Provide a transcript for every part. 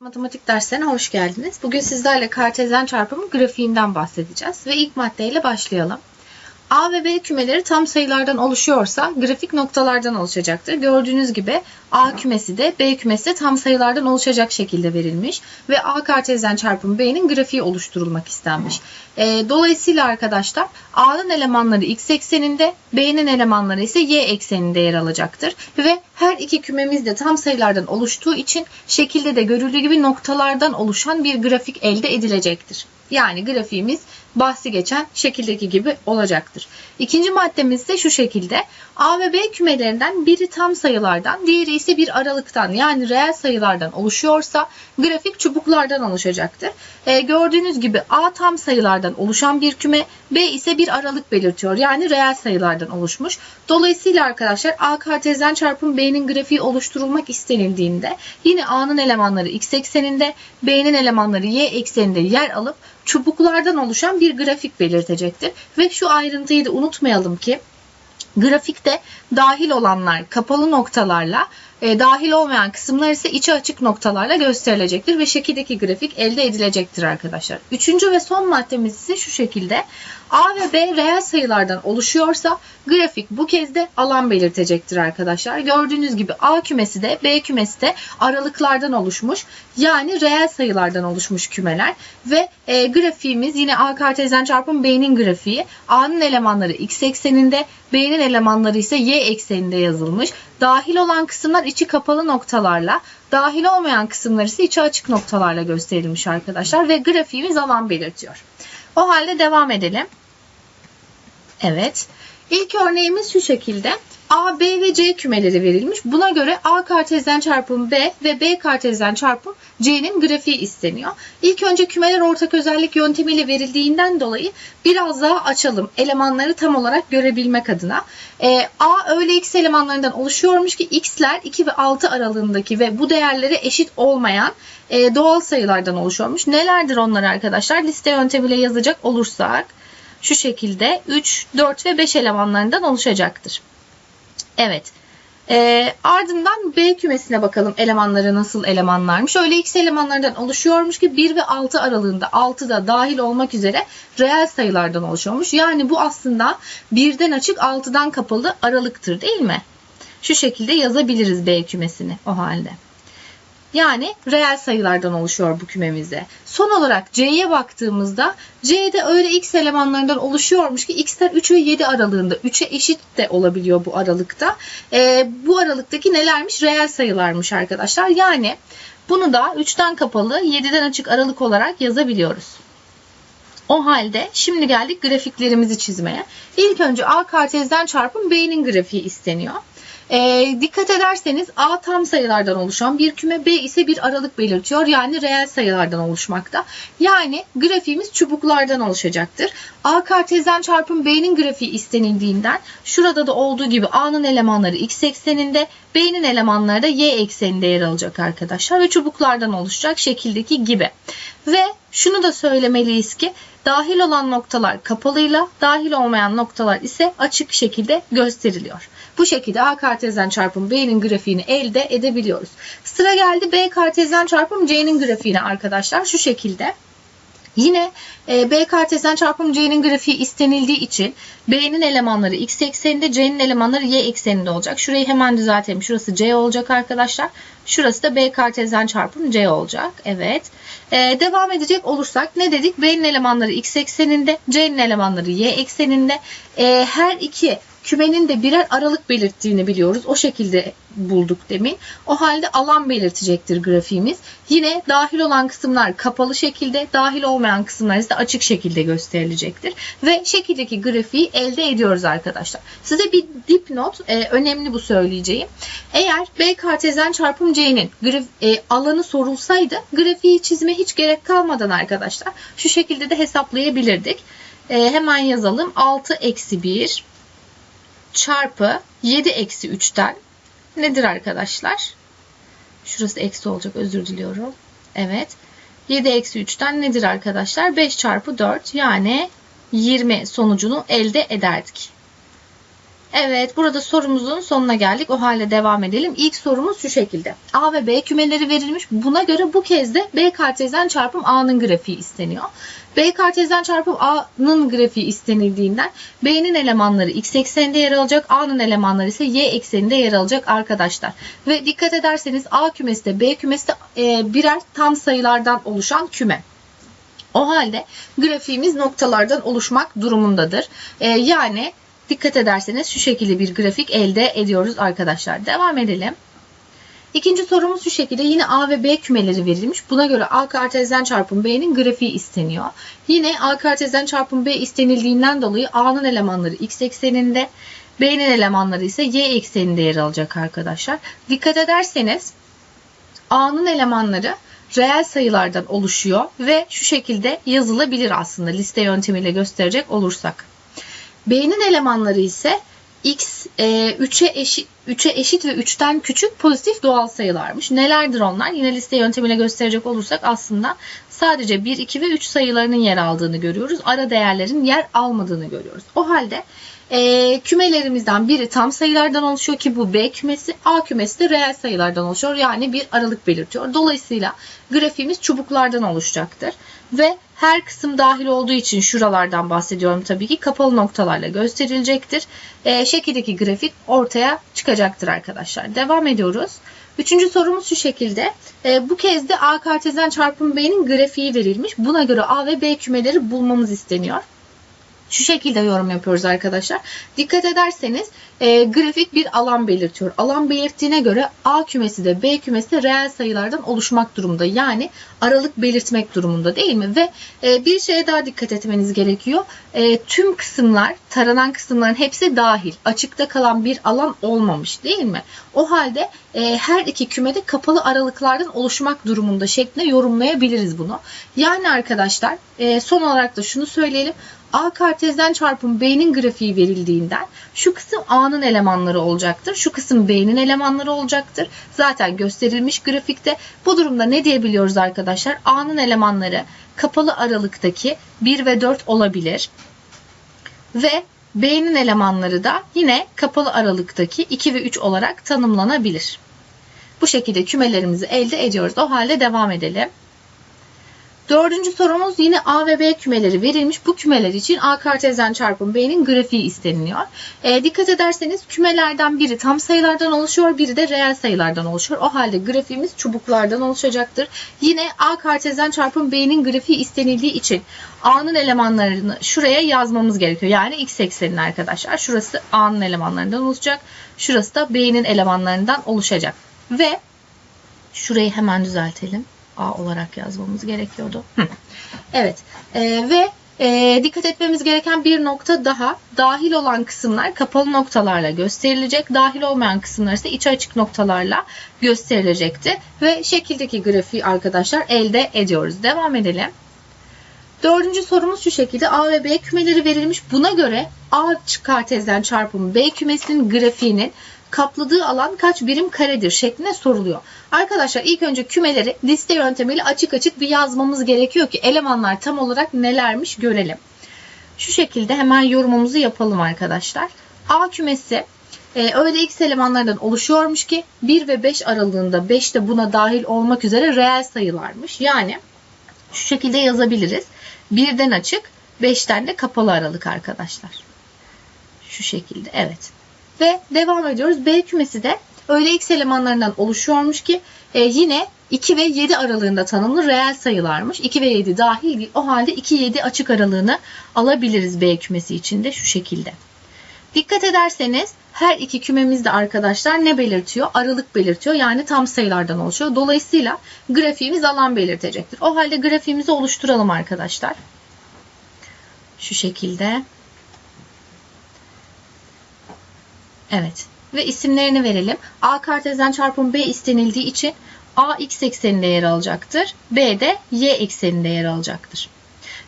Matematik derslerine hoş geldiniz. Bugün sizlerle kartezyen çarpımı grafiğinden bahsedeceğiz ve ilk maddeyle başlayalım. A ve B kümeleri tam sayılardan oluşuyorsa grafik noktalardan oluşacaktır. Gördüğünüz gibi A kümesi de B kümesi de tam sayılardan oluşacak şekilde verilmiş ve A kartezyen çarpımı B'nin grafiği oluşturulmak istenmiş. E, dolayısıyla arkadaşlar A'nın elemanları x ekseninde, B'nin elemanları ise y ekseninde yer alacaktır ve her iki kümemiz de tam sayılardan oluştuğu için şekilde de görüldüğü gibi noktalardan oluşan bir grafik elde edilecektir. Yani grafiğimiz bahsi geçen şekildeki gibi olacaktır. İkinci maddemiz ise şu şekilde. A ve B kümelerinden biri tam sayılardan, diğeri ise bir aralıktan yani reel sayılardan oluşuyorsa grafik çubuklardan oluşacaktır. E, gördüğünüz gibi A tam sayılardan oluşan bir küme, B ise bir aralık belirtiyor. Yani reel sayılardan oluşmuş. Dolayısıyla arkadaşlar A kartezyen çarpım B'nin grafiği oluşturulmak istenildiğinde yine A'nın elemanları x ekseninde, B'nin elemanları y ekseninde yer alıp çubuklardan oluşan bir grafik belirtecektir. Ve şu ayrıntıyı da unutmayalım ki grafikte dahil olanlar kapalı noktalarla e, dahil olmayan kısımlar ise içi açık noktalarla gösterilecektir ve şekildeki grafik elde edilecektir arkadaşlar. Üçüncü ve son maddemiz ise şu şekilde. A ve B reel sayılardan oluşuyorsa grafik bu kez de alan belirtecektir arkadaşlar. Gördüğünüz gibi A kümesi de B kümesi de aralıklardan oluşmuş. Yani reel sayılardan oluşmuş kümeler ve e, grafiğimiz yine A kartezyen çarpım B'nin grafiği. A'nın elemanları x ekseninde, B'nin elemanları ise y ekseninde yazılmış. Dahil olan kısımlar içi kapalı noktalarla, dahil olmayan kısımlar ise içi açık noktalarla gösterilmiş arkadaşlar ve grafiğimiz alan belirtiyor. O halde devam edelim. Evet. İlk örneğimiz şu şekilde. A, B ve C kümeleri verilmiş. Buna göre A kartezyen çarpım B ve B kartezyen çarpım C'nin grafiği isteniyor. İlk önce kümeler ortak özellik yöntemiyle verildiğinden dolayı biraz daha açalım. Elemanları tam olarak görebilmek adına. E, A öyle x elemanlarından oluşuyormuş ki x'ler 2 ve 6 aralığındaki ve bu değerlere eşit olmayan e, doğal sayılardan oluşuyormuş. Nelerdir onlar arkadaşlar? Liste yöntemiyle yazacak olursak şu şekilde 3, 4 ve 5 elemanlarından oluşacaktır. Evet. E, ardından B kümesine bakalım elemanları nasıl elemanlarmış. Öyle x elemanlardan oluşuyormuş ki 1 ve 6 aralığında 6 da dahil olmak üzere reel sayılardan oluşuyormuş. Yani bu aslında 1'den açık 6'dan kapalı aralıktır değil mi? Şu şekilde yazabiliriz B kümesini o halde. Yani reel sayılardan oluşuyor bu kümemizde. Son olarak C'ye baktığımızda C'de öyle x elemanlarından oluşuyormuş ki x'ler 3 ve 7 aralığında 3'e eşit de olabiliyor bu aralıkta. E, bu aralıktaki nelermiş? Reel sayılarmış arkadaşlar. Yani bunu da 3'ten kapalı 7'den açık aralık olarak yazabiliyoruz. O halde şimdi geldik grafiklerimizi çizmeye. İlk önce A kartezden çarpım B'nin grafiği isteniyor. E, dikkat ederseniz A tam sayılardan oluşan bir küme, B ise bir aralık belirtiyor. Yani reel sayılardan oluşmakta. Yani grafiğimiz çubuklardan oluşacaktır. A kartezyen çarpım B'nin grafiği istenildiğinden şurada da olduğu gibi A'nın elemanları x ekseninde, B'nin elemanları da y ekseninde yer alacak arkadaşlar ve çubuklardan oluşacak şekildeki gibi. Ve şunu da söylemeliyiz ki dahil olan noktalar kapalıyla dahil olmayan noktalar ise açık şekilde gösteriliyor. Bu şekilde A kartezyen çarpım B'nin grafiğini elde edebiliyoruz. Sıra geldi B kartezyen çarpım C'nin grafiğine arkadaşlar. Şu şekilde. Yine e, B kartezyen çarpım C'nin grafiği istenildiği için B'nin elemanları x ekseninde, C'nin elemanları y ekseninde olacak. Şurayı hemen düzeltelim. Şurası C olacak arkadaşlar. Şurası da B kartezyen çarpım C olacak. Evet. Ee, devam edecek olursak ne dedik? B'nin elemanları x ekseninde, C'nin elemanları y ekseninde. Ee, her iki kümenin de birer aralık belirttiğini biliyoruz. O şekilde bulduk demin. O halde alan belirtecektir grafiğimiz. Yine dahil olan kısımlar kapalı şekilde, dahil olmayan kısımlar ise açık şekilde gösterilecektir. Ve şekildeki grafiği elde ediyoruz arkadaşlar. Size bir dipnot, e, önemli bu söyleyeceğim. Eğer B kartezyen çarpım C'nin e, alanı sorulsaydı grafiği çizme hiç gerek kalmadan arkadaşlar şu şekilde de hesaplayabilirdik. E, hemen yazalım. 6 eksi 1 çarpı 7 eksi 3'ten nedir arkadaşlar? Şurası eksi olacak özür diliyorum. Evet. 7 eksi 3'ten nedir arkadaşlar? 5 çarpı 4 yani 20 sonucunu elde ederdik. Evet, burada sorumuzun sonuna geldik. O halde devam edelim. İlk sorumuz şu şekilde. A ve B kümeleri verilmiş. Buna göre bu kez de B kartezyen çarpım A'nın grafiği isteniyor. B kartezyen çarpım A'nın grafiği istenildiğinden B'nin elemanları x ekseninde yer alacak, A'nın elemanları ise y ekseninde yer alacak arkadaşlar. Ve dikkat ederseniz A kümesi de B kümesi de e, birer tam sayılardan oluşan küme. O halde grafiğimiz noktalardan oluşmak durumundadır. E, yani dikkat ederseniz şu şekilde bir grafik elde ediyoruz arkadaşlar. Devam edelim. İkinci sorumuz şu şekilde yine A ve B kümeleri verilmiş. Buna göre A kartezyen çarpım B'nin grafiği isteniyor. Yine A kartezyen çarpım B istenildiğinden dolayı A'nın elemanları x ekseninde, B'nin elemanları ise y ekseninde yer alacak arkadaşlar. Dikkat ederseniz A'nın elemanları reel sayılardan oluşuyor ve şu şekilde yazılabilir aslında liste yöntemiyle gösterecek olursak. B'nin elemanları ise x e, 3'e eşit 3'e eşit ve 3'ten küçük pozitif doğal sayılarmış. Nelerdir onlar? Yine liste yöntemiyle gösterecek olursak aslında sadece 1, 2 ve 3 sayılarının yer aldığını görüyoruz. Ara değerlerin yer almadığını görüyoruz. O halde e, kümelerimizden biri tam sayılardan oluşuyor ki bu B kümesi, A kümesi de reel sayılardan oluşuyor. Yani bir aralık belirtiyor. Dolayısıyla grafiğimiz çubuklardan oluşacaktır. Ve her kısım dahil olduğu için şuralardan bahsediyorum tabii ki kapalı noktalarla gösterilecektir. E, şekildeki grafik ortaya çıkacaktır arkadaşlar. Devam ediyoruz. Üçüncü sorumuz şu şekilde. E, bu kez de A kartezyen çarpım B'nin grafiği verilmiş. Buna göre A ve B kümeleri bulmamız isteniyor şu şekilde yorum yapıyoruz arkadaşlar. Dikkat ederseniz e, grafik bir alan belirtiyor. Alan belirttiğine göre A kümesi de B kümesi de reel sayılardan oluşmak durumunda. Yani aralık belirtmek durumunda değil mi? Ve e, bir şeye daha dikkat etmeniz gerekiyor. E, tüm kısımlar, taranan kısımların hepsi dahil. Açıkta kalan bir alan olmamış değil mi? O halde e, her iki kümede kapalı aralıklardan oluşmak durumunda şeklinde yorumlayabiliriz bunu. Yani arkadaşlar e, son olarak da şunu söyleyelim. A kartezyen çarpım B'nin grafiği verildiğinden şu kısım A'nın elemanları olacaktır. Şu kısım B'nin elemanları olacaktır. Zaten gösterilmiş grafikte. Bu durumda ne diyebiliyoruz arkadaşlar? A'nın elemanları kapalı aralıktaki 1 ve 4 olabilir. Ve B'nin elemanları da yine kapalı aralıktaki 2 ve 3 olarak tanımlanabilir. Bu şekilde kümelerimizi elde ediyoruz. O halde devam edelim. Dördüncü sorumuz yine A ve B kümeleri verilmiş. Bu kümeler için A kartezyen çarpım B'nin grafiği isteniliyor. E, dikkat ederseniz kümelerden biri tam sayılardan oluşuyor, biri de reel sayılardan oluşuyor. O halde grafiğimiz çubuklardan oluşacaktır. Yine A kartezyen çarpım B'nin grafiği istenildiği için A'nın elemanlarını şuraya yazmamız gerekiyor. Yani x eksenini arkadaşlar. Şurası A'nın elemanlarından oluşacak. Şurası da B'nin elemanlarından oluşacak. Ve şurayı hemen düzeltelim. A olarak yazmamız gerekiyordu. evet e, ve e, dikkat etmemiz gereken bir nokta daha. Dahil olan kısımlar kapalı noktalarla gösterilecek. Dahil olmayan kısımlar ise içi açık noktalarla gösterilecekti. Ve şekildeki grafiği arkadaşlar elde ediyoruz. Devam edelim. Dördüncü sorumuz şu şekilde A ve B kümeleri verilmiş. Buna göre A kartezyen çarpımı B kümesinin grafiğinin kapladığı alan kaç birim karedir şeklinde soruluyor. Arkadaşlar ilk önce kümeleri liste yöntemiyle açık açık bir yazmamız gerekiyor ki elemanlar tam olarak nelermiş görelim. Şu şekilde hemen yorumumuzu yapalım arkadaşlar. A kümesi e, öyle x elemanlardan oluşuyormuş ki 1 ve 5 aralığında 5 de buna dahil olmak üzere reel sayılarmış. Yani şu şekilde yazabiliriz. 1'den açık 5'ten de kapalı aralık arkadaşlar. Şu şekilde evet. Ve devam ediyoruz. B kümesi de öyle x elemanlarından oluşuyormuş ki e, yine 2 ve 7 aralığında tanımlı reel sayılarmış. 2 ve 7 dahil değil. O halde 2-7 açık aralığını alabiliriz B kümesi içinde şu şekilde. Dikkat ederseniz her iki kümemiz de arkadaşlar ne belirtiyor? Aralık belirtiyor. Yani tam sayılardan oluşuyor. Dolayısıyla grafiğimiz alan belirtecektir. O halde grafiğimizi oluşturalım arkadaşlar. Şu şekilde. Evet. Ve isimlerini verelim. A kartezyen çarpım B istenildiği için A x ekseninde yer alacaktır. B de y ekseninde yer alacaktır.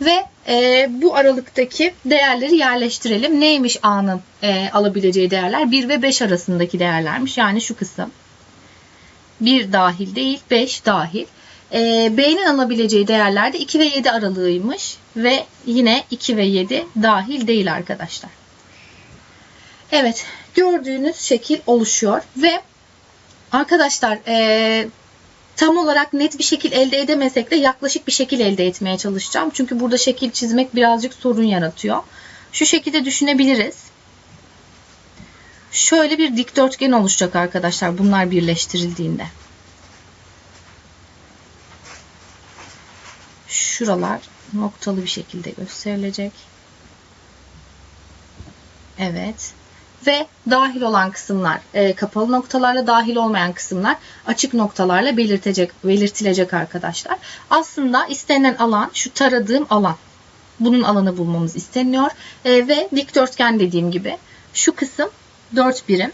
Ve e, bu aralıktaki değerleri yerleştirelim. Neymiş A'nın e, alabileceği değerler? 1 ve 5 arasındaki değerlermiş. Yani şu kısım. 1 dahil değil 5 dahil. E, B'nin alabileceği değerler de 2 ve 7 aralığıymış. Ve yine 2 ve 7 dahil değil arkadaşlar. Evet gördüğünüz şekil oluşuyor ve arkadaşlar eee, tam olarak net bir şekil elde edemesek de yaklaşık bir şekil elde etmeye çalışacağım. Çünkü burada şekil çizmek birazcık sorun yaratıyor. Şu şekilde düşünebiliriz. Şöyle bir dikdörtgen oluşacak arkadaşlar bunlar birleştirildiğinde. Şuralar noktalı bir şekilde gösterilecek. Evet. Ve dahil olan kısımlar, e, kapalı noktalarla dahil olmayan kısımlar açık noktalarla belirtecek, belirtilecek arkadaşlar. Aslında istenilen alan şu taradığım alan. Bunun alanı bulmamız isteniyor. E, ve dikdörtgen dediğim gibi şu kısım 4 birim.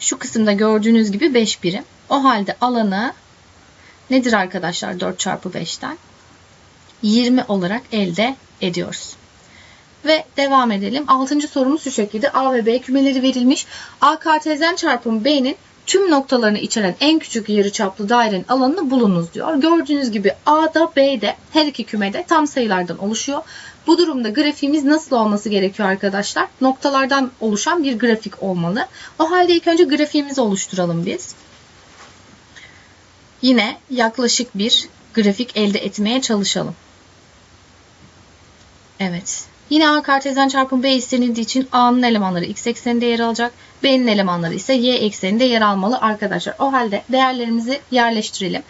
Şu kısımda gördüğünüz gibi 5 birim. O halde alanı nedir arkadaşlar 4 çarpı 5'ten? 20 olarak elde ediyoruz. Ve devam edelim. Altıncı sorumuz şu şekilde. A ve B kümeleri verilmiş. A kartezyen çarpımı B'nin tüm noktalarını içeren en küçük yarıçaplı dairenin alanını bulunuz diyor. Gördüğünüz gibi A'da B'de her iki kümede tam sayılardan oluşuyor. Bu durumda grafiğimiz nasıl olması gerekiyor arkadaşlar? Noktalardan oluşan bir grafik olmalı. O halde ilk önce grafiğimizi oluşturalım biz. Yine yaklaşık bir grafik elde etmeye çalışalım. Evet. Yine A kartezyen çarpımı B istenildiği için A'nın elemanları x ekseninde yer alacak. B'nin elemanları ise y ekseninde yer almalı arkadaşlar. O halde değerlerimizi yerleştirelim.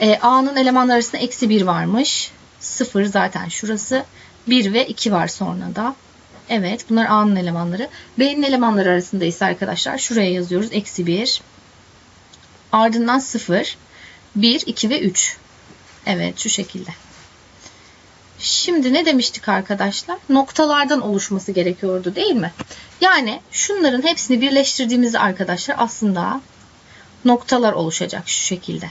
Ee, A'nın elemanları arasında eksi 1 varmış. 0 zaten şurası. 1 ve 2 var sonra da. Evet bunlar A'nın elemanları. B'nin elemanları arasında ise arkadaşlar şuraya yazıyoruz. Eksi 1. Ardından 0. 1, 2 ve 3. Evet şu şekilde. Şimdi ne demiştik arkadaşlar? Noktalardan oluşması gerekiyordu değil mi? Yani şunların hepsini birleştirdiğimizde arkadaşlar aslında noktalar oluşacak şu şekilde.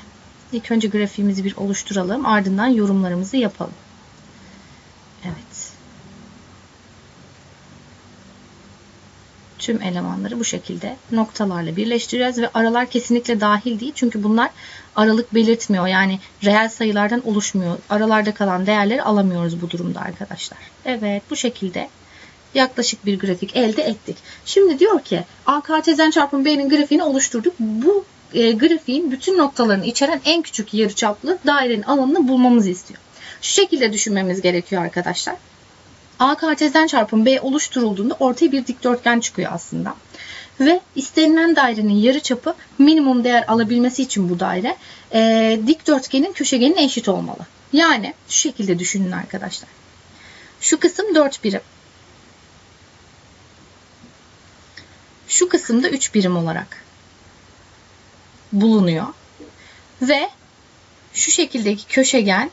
İlk önce grafiğimizi bir oluşturalım. Ardından yorumlarımızı yapalım. Evet. Tüm elemanları bu şekilde noktalarla birleştireceğiz ve aralar kesinlikle dahil değil. Çünkü bunlar aralık belirtmiyor. Yani reel sayılardan oluşmuyor. Aralarda kalan değerleri alamıyoruz bu durumda arkadaşlar. Evet bu şekilde yaklaşık bir grafik elde ettik. Şimdi diyor ki A kartezyen çarpımı B'nin grafiğini oluşturduk. Bu e, grafiğin bütün noktalarını içeren en küçük yarıçaplı dairenin alanını bulmamızı istiyor. Şu şekilde düşünmemiz gerekiyor arkadaşlar. A kartezyen çarpımı B oluşturulduğunda ortaya bir dikdörtgen çıkıyor aslında. Ve istenilen dairenin yarıçapı minimum değer alabilmesi için bu daire e, dikdörtgenin köşegenine eşit olmalı. Yani şu şekilde düşünün arkadaşlar. Şu kısım 4 birim. Şu kısımda 3 birim olarak bulunuyor. Ve şu şekildeki köşegen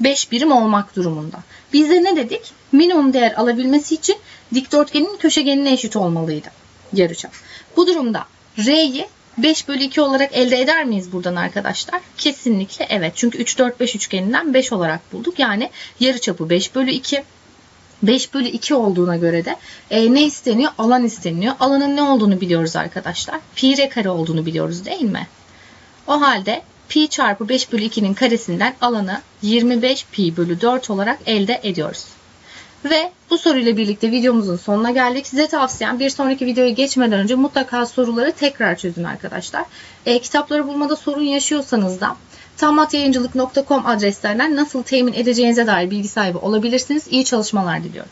5 birim olmak durumunda. Biz de ne dedik? Minimum değer alabilmesi için dikdörtgenin köşegenine eşit olmalıydı yarıçap. Bu durumda R'yi 5 bölü 2 olarak elde eder miyiz buradan arkadaşlar? Kesinlikle evet. Çünkü 3, 4, 5 üçgeninden 5 olarak bulduk. Yani yarıçapı 5 bölü 2. 5 bölü 2 olduğuna göre de e, ne isteniyor? Alan isteniyor. Alanın ne olduğunu biliyoruz arkadaşlar. Pi r kare olduğunu biliyoruz değil mi? O halde pi çarpı 5 bölü 2'nin karesinden alanı 25 pi bölü 4 olarak elde ediyoruz. Ve bu soruyla birlikte videomuzun sonuna geldik. Size tavsiyem bir sonraki videoya geçmeden önce mutlaka soruları tekrar çözün arkadaşlar. E, kitapları bulmada sorun yaşıyorsanız da tammatyayıncılık.com adreslerinden nasıl temin edeceğinize dair bilgi sahibi olabilirsiniz. İyi çalışmalar diliyorum.